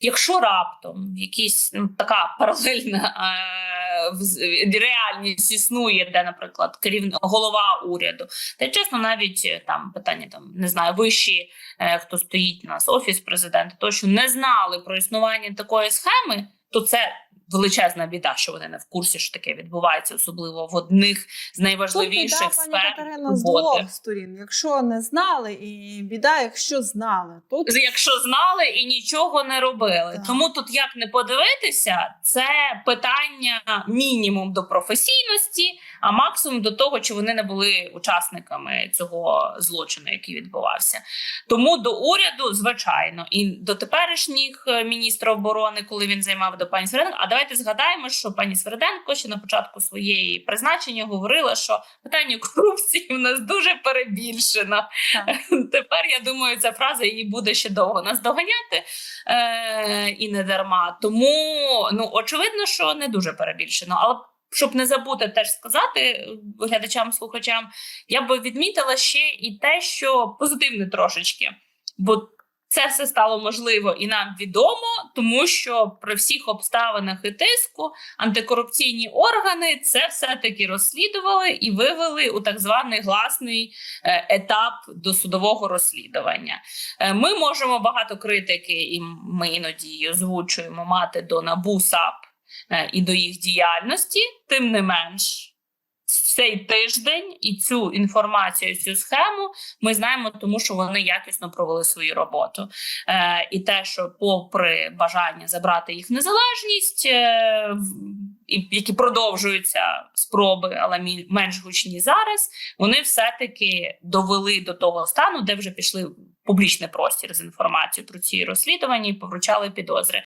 Якщо раптом якісь ну, така паралельна е, реальність існує, де, наприклад, керівник голова уряду, та чесно, навіть е, там питання там не знаю, вищі, е, хто стоїть у нас, офіс президента, то що не знали про існування такої схеми, то це величезна біда, що вони не в курсі, що таке відбувається, особливо в одних з Тут найважливіших біда, пані Катерина, з двох сторін. Якщо не знали, і біда, якщо знали. Тут якщо знали і нічого не робили. Так. Тому тут як не подивитися, це питання мінімум до професійності, а максимум до того, чи вони не були учасниками цього злочину, який відбувався. Тому до уряду, звичайно, і до теперішніх міністра оборони, коли він займав до пані Сверденко. А давайте згадаємо, що пані Сверденко ще на початку своєї призначення говорила, що питання корупції в нас дуже перебільшено. Так. Тепер я думаю, ця фраза її буде ще довго нас доганяти е, і не дарма. Тому ну очевидно, що не дуже перебільшено. Але щоб не забути теж сказати е, глядачам, слухачам, я би відмітила ще і те, що позитивне трошечки, бо це все стало можливо і нам відомо, тому що при всіх обставинах і тиску антикорупційні органи це все таки розслідували і вивели у так званий гласний е, етап досудового розслідування. Е, Ми можемо багато критики, і ми іноді озвучуємо мати до НАБУ САП е, і до їх діяльності. Тим не менш, цей тиждень і цю інформацію, цю схему ми знаємо, тому що вони якісно провели свою роботу. Е, і те, що, попри бажання забрати їх незалежність, е, які продовжуються спроби, але менш гучні зараз, вони все-таки довели до того стану, де вже пішли в публічний простір з інформацією про ці розслідування і повручали підозри.